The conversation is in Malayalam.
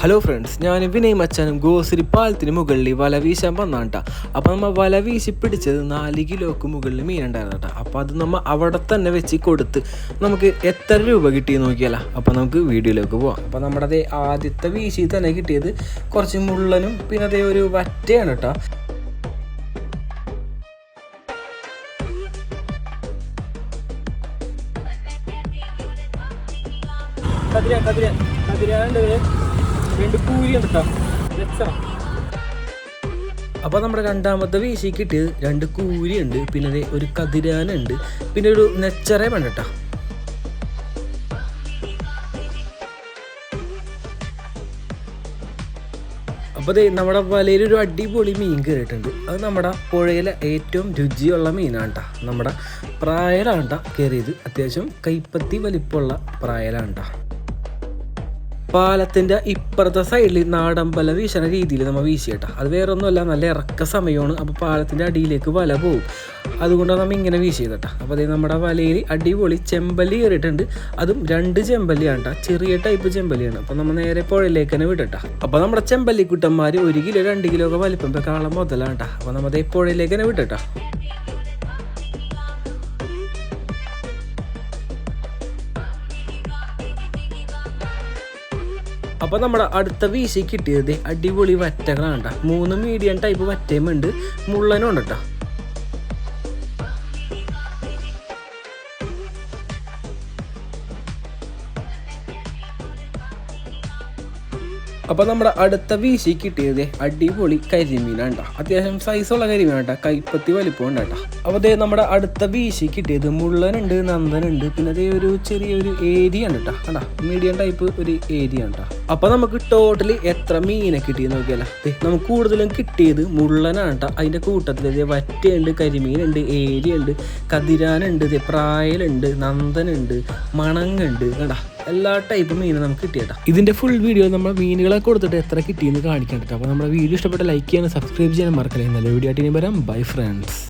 ഹലോ ഫ്രണ്ട്സ് ഞാൻ വിനയ് മച്ചാനും ഗോസിരി പാലത്തിന് മുകളിൽ വല വീശാൻ വന്നാട്ട. അപ്പോൾ നമ്മൾ വല വീശി പിടിച്ചത് നാല് കിലോക്ക് മുകളിൽ മീനുണ്ടായിരുന്നു കേട്ടോ അപ്പോൾ അത് നമ്മൾ അവിടെ തന്നെ വെച്ച് കൊടുത്ത് നമുക്ക് എത്ര രൂപ കിട്ടി നോക്കിയാലോ. അപ്പോൾ നമുക്ക് വീഡിയോയിലേക്ക് പോവാം. അപ്പോൾ നമ്മുടെ അതേ ആദ്യത്തെ വീശി തന്നെ കിട്ടിയത് കുറച്ച് മുള്ളനും പിന്നെ അതേ ഒരു വറ്റയാണ് കേട്ടോ കതിരാ കതിരാ കതിരാണ്ട് രണ്ട് അപ്പോൾ നമ്മുടെ രണ്ടാമത്തെ വീശി കിട്ടിയത് രണ്ട് കൂരിയുണ്ട് പിന്നെ ഒരു കതിരാനുണ്ട് പിന്നെ ഒരു നെച്ചറെ വേണ്ട കേട്ടോ അപ്പോൾ ദേ നമ്മുടെ വലയിൽ ഒരു അടിപൊളി മീൻ കയറിയിട്ടുണ്ട് അത് നമ്മുടെ പുഴയിലെ ഏറ്റവും രുചിയുള്ള മീനാണ് കേട്ടോ നമ്മുടെ പ്രായലാണ് കേട്ടോ കയറിയത് അത്യാവശ്യം കൈപ്പത്തി വലിപ്പമുള്ള പ്രായലാണ് കേട്ടോ പാലത്തിന്റെ ഇപ്പുറത്തെ സൈഡിൽ നാടൻ വല വീശണ രീതിയിൽ നമ്മൾ വീശിയേട്ടാ. അത് വേറെ ഒന്നുമല്ല നല്ല ഇറക്ക സമയമാണ്. അപ്പോൾ പാലത്തിന്റെ അടിയിലേക്ക് വല പോകും അതുകൊണ്ടാണ് നമ്മൾ ഇങ്ങനെ വീശി ചെയ്തട്ടാ അപ്പോൾ അതേ നമ്മുടെ വലയിൽ അടിപൊളി ചെമ്പല്ലി കയറിയിട്ടുണ്ട് അതും രണ്ട് ചെമ്പല്ലിയാണ് കേട്ടോ ചെറിയ ടൈപ്പ് ചെമ്പല്ലിയാണ്. അപ്പോൾ നമ്മൾ നേരെ പുഴയിലേക്ക് തന്നെ വിടട്ടാ. അപ്പോൾ നമ്മുടെ ചെമ്പല്ലി കുട്ടന്മാർ ഒരു കിലോ രണ്ട് കിലോ ഒക്കെ വലിപ്പം വെക്കാനുള്ള മുതലാണ് കേട്ടോ അപ്പോൾ നമ്മൾ അതേ പുഴയിലേക്ക് തന്നെ വിടട്ടാ. അപ്പോൾ നമ്മുടെ അടുത്ത വീശി കിട്ടിയത് അടിപൊളി വറ്റകളാണ് കേട്ടോ മൂന്ന് മീഡിയം ടൈപ്പ് വറ്റയും ഉണ്ട് മുള്ളനും ഉണ്ട് കേട്ടോ അപ്പോൾ നമ്മുടെ അടുത്ത വീശി കിട്ടിയത് അടിപൊളി കരിമീനാണ് അത്യാവശ്യം സൈസുള്ള കരിമീനാണ് കേട്ടോ കൈപ്പത്തി വലിപ്പം കേട്ടോ അപ്പോൾ അതേ നമ്മുടെ അടുത്ത വീശി കിട്ടിയത് മുള്ളനുണ്ട് നന്ദനുണ്ട്. പിന്നെ അതേ ഒരു ചെറിയൊരു ഏരിയ ഉണ്ട് കേട്ടോ മീഡിയം ടൈപ്പ് ഒരു ഏരിയ ഉണ്ട് അപ്പോൾ നമുക്ക് ടോട്ടലി എത്ര മീനെ കിട്ടിയെന്ന് നോക്കിയാലോ? നമുക്ക് കൂടുതലും കിട്ടിയത് മുള്ളനാണ് കേട്ടോ അതിന്റെ കൂട്ടത്തിൽ വറ്റയുണ്ട് കരിമീനുണ്ട് ഏരിയുണ്ട് കതിരാനുണ്ട് പ്രായലുണ്ട് നന്ദനുണ്ട് മണങ്ങുണ്ട്. കേട്ടാ എല്ലാ ടൈപ്പ് മീനും നമുക്ക് കിട്ടിയേട്ടാ ഇതിന്റെ ഫുൾ വീഡിയോ നമ്മൾ മീനുകളെ കൊടുത്തിട്ട് എത്ര കിട്ടിയെന്ന് കാണിക്കാൻ അപ്പോൾ നമ്മുടെ വീഡിയോ ഇഷ്ടപ്പെട്ട ലൈക്ക് ചെയ്യാനും സബ്സ്ക്രൈബ് ചെയ്യാനും മറക്കല്ലേ. നല്ല വീഡിയോ ആയിട്ട് ഇനി വരാം. Bye friends